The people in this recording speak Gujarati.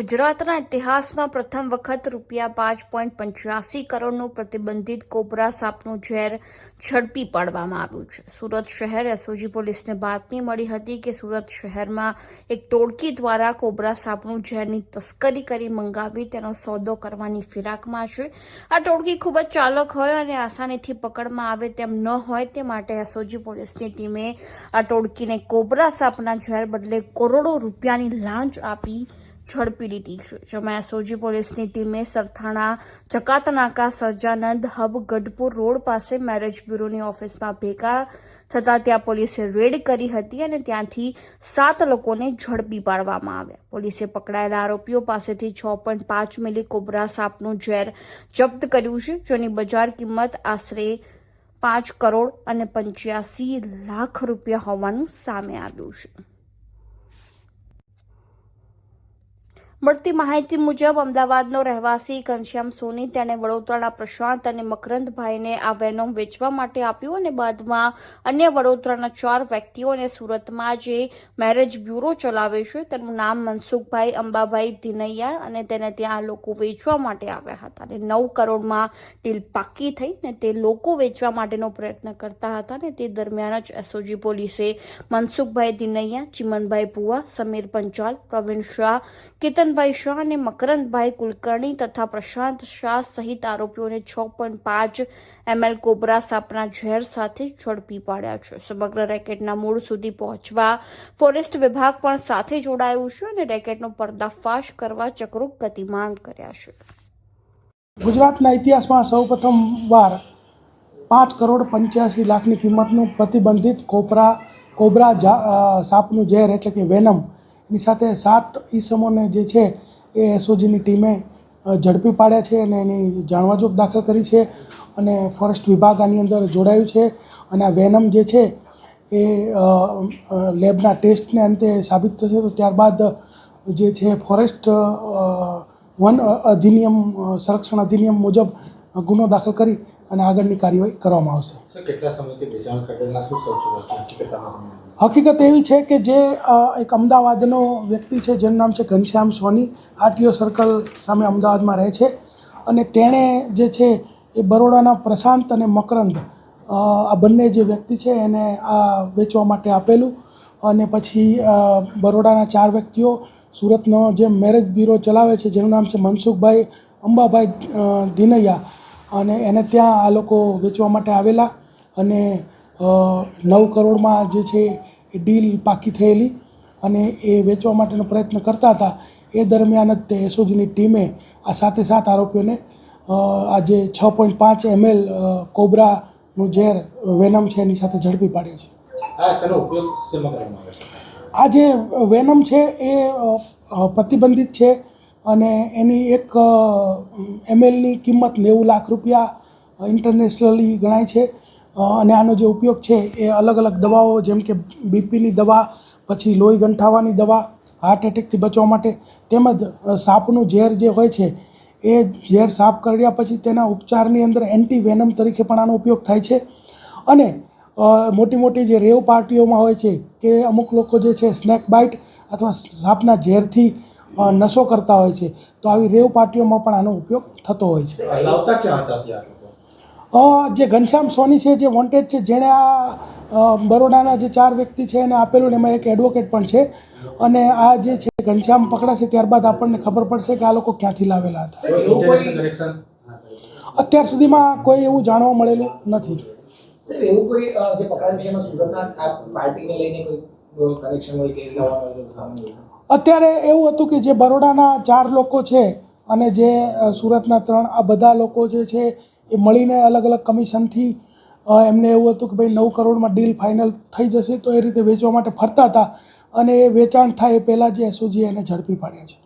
ગુજરાતના ઇતિહાસમાં પ્રથમ વખત રૂપિયા પાંચ પોઈન્ટ પંચ્યાસી કરોડનું પ્રતિબંધિત કોબરા સાપનું ઝેર ઝડપી પાડવામાં આવ્યું છે. સુરત શહેર એસઓજી પોલીસને બાતમી મળી હતી કે સુરત શહેરમાં એક ટોળકી દ્વારા કોબરા સાપનું ઝેરની તસ્કરી કરી મંગાવી તેનો સોદો કરવાની ફિરાકમાં છે. આ ટોળકી ખૂબ જ ચાલક હોય અને આસાનીથી પકડમાં આવે તેમ ન હોય તે માટે એસઓજી પોલીસની ટીમે આ ટોળકીને કોબરા સાપના ઝેર બદલે કરોડો રૂપિયાની લાંચ આપી ઝડપી લીધી છે. જેમાં એસઓજી પોલીસની ટીમે સરથાણા, ચકાતનાકા સર્જાનંદ હબ, ગઢપુર રોડ પાસે મેરેજ બ્યુરોની ઓફિસમાં ભેગા થતા ત્યાં પોલીસે રેડ કરી હતી અને ત્યાંથી સાત લોકોને ઝડપી પાડવામાં આવ્યા. પોલીસે પકડાયેલા આરોપીઓ પાસેથી છ પોઈન્ટ પાંચ મિલી કોબરા સાપનું ઝેર જપ્ત કર્યું છે, જેની બજાર કિંમત આશરે પાંચ કરોડ અને પંચ્યાસી લાખ રૂપિયા હોવાનું સામે આવ્યું છે. મળતી માહિતી મુજબ અમદાવાદનો રહેવાસી ઘનશ્યામ સોની, તેણે વડોદરાના પ્રશાંત અને મકરંદભાઈને આ વેનોમ વેચવા માટે આપ્યું અને બાદમાં અન્ય વડોદરાના ચાર વ્યક્તિઓને સુરતમાં જે મેરેજ બ્યુરો ચલાવે છે. તેનું નામ મનસુખભાઈ અંબાભાઈ ધીનૈયા અને તેને ત્યાં લોકો વેચવા માટે આવ્યા હતા અને નવ કરોડમાં ડીલ પાકી થઈ ને તે લોકો વેચવા માટેનો પ્રયત્ન કરતા હતા ને તે દરમિયાન જ એસઓજી પોલીસે મનસુખભાઈ ધીનૈયા, ચિમનભાઈ ભુવા, સમીર પંચાલ, પ્રવીણ શાહ કેતનભાઈ શાહ અને મકરંદભાઈ કુલકર્ણી તથા પ્રશાંત શાહ સહિત આરોપીઓને છ પોઈન્ટ પાંચ એમએલ કોબરા સાપના ઝેર સાથે ઝડપી પાડ્યા છે. સમગ્ર રેકેટના મૂળ સુધી પહોંચવા ફોરેસ્ટ વિભાગ પણ સાથે જોડાયું છે અને રેકેટનો પર્દાફાશ કરવા ચક્રો ગતિમાન કર્યા છે. ગુજરાતના ઇતિહાસમાં સૌપ્રથમ વાર પાંચ કરોડ પંચ્યાસી લાખની કિંમતનું પ્રતિબંધિત કોપરા કોબરા સાપનું ઝેર એટલે કે વેનમ એની સાથે સાત ઈસમોને જે છે એ એસઓજીની ટીમે ઝડપી પાડ્યા છે અને એની જાણવાજોગ દાખલ કરી છે અને ફોરેસ્ટ વિભાગ આની અંદર જોડાયું છે અને આ વેનમ જે છે એ લેબના ટેસ્ટને અંતે સાબિત થશે તો ત્યારબાદ જે છે ફોરેસ્ટ વન અધિનિયમ સંરક્ષણ અધિનિયમ મુજબ ગુનો દાખલ કરી અને આગળની કાર્યવાહી કરવામાં આવશે. કેટલા સમયથી વેચાણ કરેલા શું સૌથી વધુ હકીકતમાં સમય હકીકત એવી છે કે જે એક અમદાવાદનો વ્યક્તિ છે જેનું નામ છે ઘનશ્યામ સોની આરટીઓ સર્કલ સામે અમદાવાદમાં રહે છે. અને તેણે જે છે એ બરોડાના પ્રશાંત અને મકરંદ આ બંને જે વ્યક્તિ છે એને આ વેચવા માટે આપેલું. અને પછી બરોડાના ચાર વ્યક્તિઓ સુરતનો જે મેરેજ બ્યુરો ચલાવે છે જેનું નામ છે મનસુખભાઈ અંબાભાઈ અ, ધીનૈયા અને એને ત્યાં આ લોકો વેચવા માટે આવેલા અને નવ કરોડમાં જે છે એ ડીલ પાકી થયેલી અને એ વેચવા માટેનો પ્રયત્ન કરતા હતા. એ દરમિયાન જ તે એસઓજીની ટીમે આ સાથે સાત આરોપીઓને આજે છ પોઈન્ટ પાંચ એમએલ કોબરાનું ઝેર વેનમ છે એની સાથે ઝડપી પાડ્યા આવે છે? આ જે વેનમ છે એ પ્રતિબંધિત છે અને એની એક એમએલની કિંમત નેવું લાખ રૂપિયા ઇન્ટરનેશનલી ગણાય છે. અને આનો જે ઉપયોગ છે એ અલગ અલગ દવાઓ, જેમ કે બીપીની દવા, પછી લોહી ગંઠાવાની દવા હાર્ટ એટેકથી બચવા માટે, તેમજ સાપનું ઝેર જે હોય છે, એ ઝેર સાફ કર્યા પછી તેના ઉપચારની અંદર એન્ટી વેનમ તરીકે પણ આનો ઉપયોગ થાય છે. અને મોટી મોટી જે રેવ પાર્ટીઓમાં હોય છે કે અમુક લોકો જે છે સ્નેક બાઇટ અથવા સાપના ઝેરથી નશો કરતા હોય છે તો આવી રેવ પાર્ટીઓમાં પણ આનો ઉપયોગ થતો હોય છે. જે ઘનશ્યામ સોની છે જે વોન્ટેડ છે જેણે આ બરોડાના જે ચાર વ્યક્તિ છે એને આપેલું ને એમાં એક એડવોકેટ પણ છે. અને આ જે છે ઘનશ્યામ પકડાશે ત્યારબાદ આપણને ખબર પડશે કે આ લોકો ક્યાંથી લાવેલા હતા. અત્યાર સુધીમાં કોઈ એવું જાણવા મળેલું નથી. એવું કોઈ જે પકડાયું છે એમાં સુરતના પાર્ટીને લઈને કોઈ કનેક્શન હોય કે અત્યારે એવું હતું કે જે બરોડાના ચાર લોકો છે અને જે સુરતના ત્રણ, આ બધા લોકો જે છે એ મળીને અલગ અલગ કમિશનથી એમને એવું હતું કે ભાઈ નવ કરોડમાં ડીલ ફાઇનલ થઈ જશે તો એ રીતે વેચવા માટે ફરતા હતા અને એ વેચાણ થાય એ પહેલાં જે એસઓજી એને ઝડપી પાડ્યા છે.